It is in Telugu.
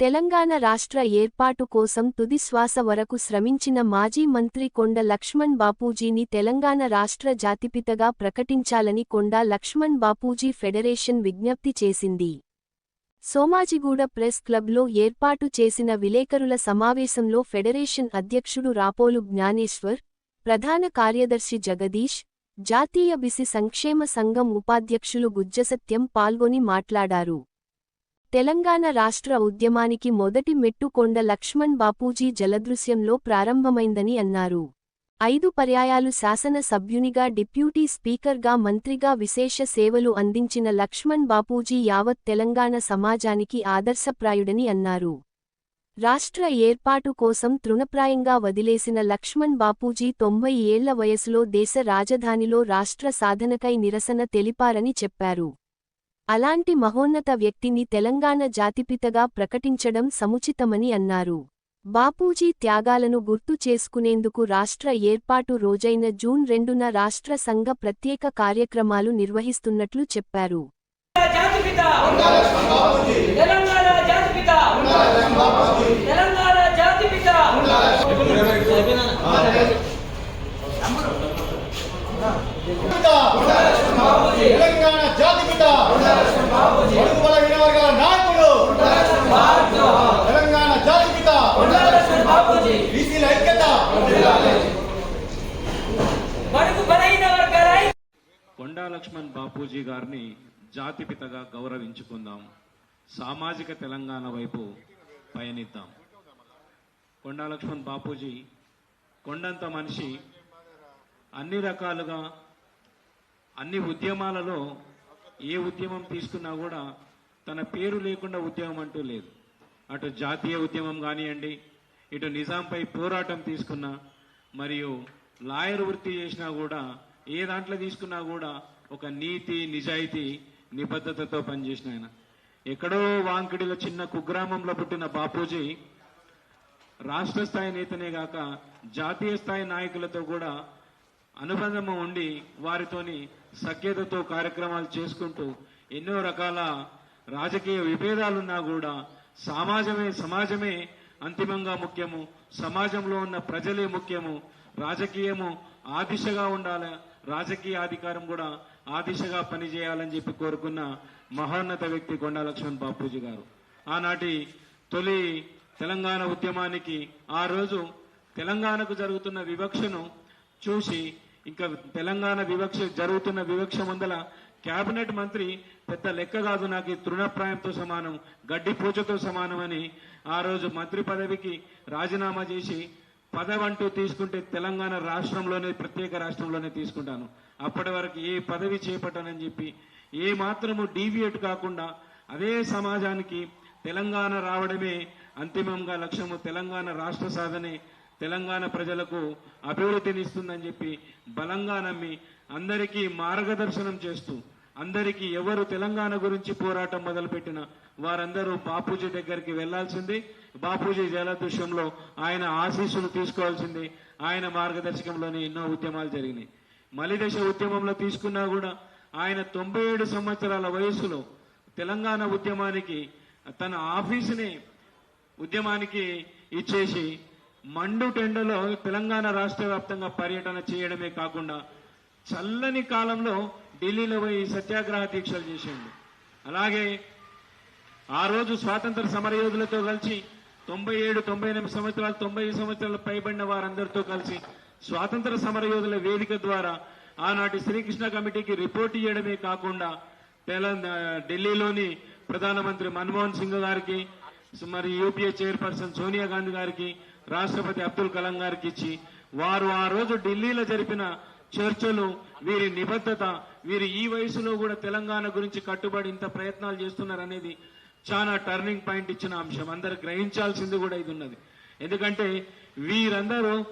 తెలంగాణ రాష్ట్ర ఏర్పాటు కోసం తుది శ్వాస వరకు శ్రమించిన మాజీ మంత్రి కొండ లక్ష్మణ్ బాపూజీని తెలంగాణ రాష్ట్ర జాతిపితగా ప్రకటించాలని కొండా లక్ష్మణ్ బాపూజీ ఫెడరేషన్ విజ్ఞప్తి చేసింది. సోమాజిగూడ ప్రెస్ క్లబ్లో ఏర్పాటు చేసిన విలేకరుల సమావేశంలో ఫెడరేషన్ అధ్యక్షుడు రాపోలు జ్ఞానేశ్వర్ ప్రధాన కార్యదర్శి జగదీష్ జాతీయ బిసి సంక్షేమ సంఘం ఉపాధ్యక్షులు గుజ్జసత్యం పాల్గొని మాట్లాడారు. తెలంగాణ రాష్ట్ర ఉద్యమానికి మొదటి మెట్టు కొండ లక్ష్మణ్ బాపూజీ జలదృశ్యంలో ప్రారంభమైందని అన్నారు. ఐదు పర్యాయాలు శాసన సభ్యునిగా డిప్యూటీ స్పీకర్గా మంత్రిగా విశేష సేవలు అందించిన లక్ష్మణ్ బాపూజీ యావత్ తెలంగాణ సమాజానికి ఆదర్శప్రాయుడని అన్నారు. రాష్ట్ర ఏర్పాటు కోసం తృణప్రాయంగా వదిలేసిన లక్ష్మణ్ బాపూజీ తొంభై ఏళ్ళ వయసులో దేశ రాజధానిలో రాష్ట్ర సాధనకై నిరసన తెలిపారని చెప్పారు. అలాంటి మహోన్నత వ్యక్తిని తెలంగాణ జాతిపితగా ప్రకటించడం సముచితమని అన్నారు. బాపూజీ త్యాగాలను గుర్తు చేసుకునేందుకు రాష్ట్ర ఏర్పాటు రోజైన జూన్ రెండున రాష్ట్ర సంఘ ప్రత్యేక కార్యక్రమాలు నిర్వహిస్తున్నట్లు చెప్పారు. తెలంగాణ కొండా లక్ష్మణ్ బాపూజీ గారిని జాతిపితగా గౌరవించుకుందాం. సామాజిక తెలంగాణ వైపు పయనిద్దాం. కొండా లక్ష్మణ్ బాపూజీ కొండంత మనిషి. అన్ని రకాలుగా అన్ని ఉద్యమాలలో ఏ ఉద్యమం తీసుకున్నా కూడా తన పేరు లేకుండా ఉద్యమం అంటూ లేదు. అటు జాతీయ ఉద్యమం కానివ్వండి ఇటు నిజాంపై పోరాటం తీసుకున్నా మరియు లాయర్ వృత్తి చేసినా కూడా ఏ దాంట్లో తీసుకున్నా కూడా ఒక నీతి నిజాయితీ నిబద్ధతతో పనిచేసిన ఆయన. ఎక్కడో వాంకిడిలో చిన్న కుగ్రామంలో పుట్టిన బాపూజీ రాష్ట్ర స్థాయి నేతనే గాక జాతీయ స్థాయి నాయకులతో కూడా అనుబంధం ఉండి వారితోని సఖ్యతతో కార్యక్రమాలు చేసుకుంటూ ఎన్నో రకాల రాజకీయ విభేదాలున్నా కూడా సమాజమే సమాజమే అంతిమంగా ముఖ్యము. సమాజంలో ఉన్న ప్రజలే ముఖ్యము. రాజకీయము ఆ దిశగా ఉండాలి రాజకీయ అధికారం కూడా ఆ దిశగా పనిచేయాలని చెప్పి కోరుకున్న మహోన్నత వ్యక్తి కొండా లక్ష్మణ్ బాపూజీ గారు. ఆనాటి తొలి తెలంగాణ ఉద్యమానికి ఆ రోజు తెలంగాణకు జరుగుతున్న వివక్షను చూసి ఇంకా తెలంగాణ వివక్ష జరుగుతున్న వివక్ష ముందల కేబినెట్ మంత్రి పెద్ద లెక్క కాదు నాకు తృణప్రాయంతో సమానం గడ్డి పూజతో సమానం అని ఆ రోజు మంత్రి పదవికి రాజీనామా చేసి పదవి అంటూ తీసుకుంటే తెలంగాణ రాష్ట్రంలోనే ప్రత్యేక రాష్ట్రంలోనే తీసుకుంటాను. అప్పటి వరకు ఏ పదవి చేపట్టనని చెప్పి ఏ మాత్రము డీవియేట్ కాకుండా అదే సమాజానికి తెలంగాణ రావడమే అంతిమంగా లక్ష్యము తెలంగాణ రాష్ట్ర సాధనే తెలంగాణ ప్రజలకు అభివృద్ధినిస్తుందని చెప్పి బలంగా నమ్మి అందరికీ మార్గదర్శనం చేస్తూ అందరికీ ఎవరు తెలంగాణ గురించి పోరాటం మొదలుపెట్టిన వారందరూ బాపూజీ దగ్గరికి వెళ్ళాల్సింది. బాపూజీ జలదృశ్యంలో ఆయన ఆశీస్సులు తీసుకోవాల్సింది. ఆయన మార్గదర్శకంలోనే ఎన్నో ఉద్యమాలు జరిగినాయి. మలిదశ ఉద్యమంలో తీసుకున్నా కూడా ఆయన తొంభై ఏడు సంవత్సరాల వయసులో తెలంగాణ ఉద్యమానికి తన ఆఫీసుని ఉద్యమానికి ఇచ్చేసి మండు టెండలో తెలంగాణ రాష్ట్ర వ్యాప్తంగా పర్యటన చేయడమే కాకుండా చల్లని కాలంలో ఢిల్లీలో పోయి సత్యాగ్రహ దీక్షలు చేసిండు. అలాగే ఆ రోజు స్వాతంత్ర సమరయోధులతో కలిసి తొంభై ఏడు తొంభై ఎనిమిది సంవత్సరాలు తొంభై సంవత్సరాలు పైబడిన వారందరితో కలిసి స్వాతంత్ర సమరయోధుల వేదిక ద్వారా ఆనాటి శ్రీకృష్ణ కమిటీకి రిపోర్ట్ ఇవ్వడమే కాకుండా తెలంగాణ ఢిల్లీలోని ప్రధానమంత్రి మన్మోహన్ సింగ్ గారికి మరి యూపీఏ చైర్పర్సన్ సోనియా గాంధీ గారికి రాష్ట్రపతి అబ్దుల్ కలాం గారికి ఇచ్చి వారు ఆ రోజు ఢిల్లీలో జరిపిన చర్చలు వీరి నిబద్ధత వీరి ఈ వయసులో కూడా తెలంగాణ గురించి కట్టుబడి ఇంత ప్రయత్నాలు చేస్తున్నారనేది చాలా టర్నింగ్ పాయింట్ ఇచ్చిన అంశం. అందరు గ్రహించాల్సింది కూడా ఇది ఉన్నది. ఎందుకంటే వీరందరూ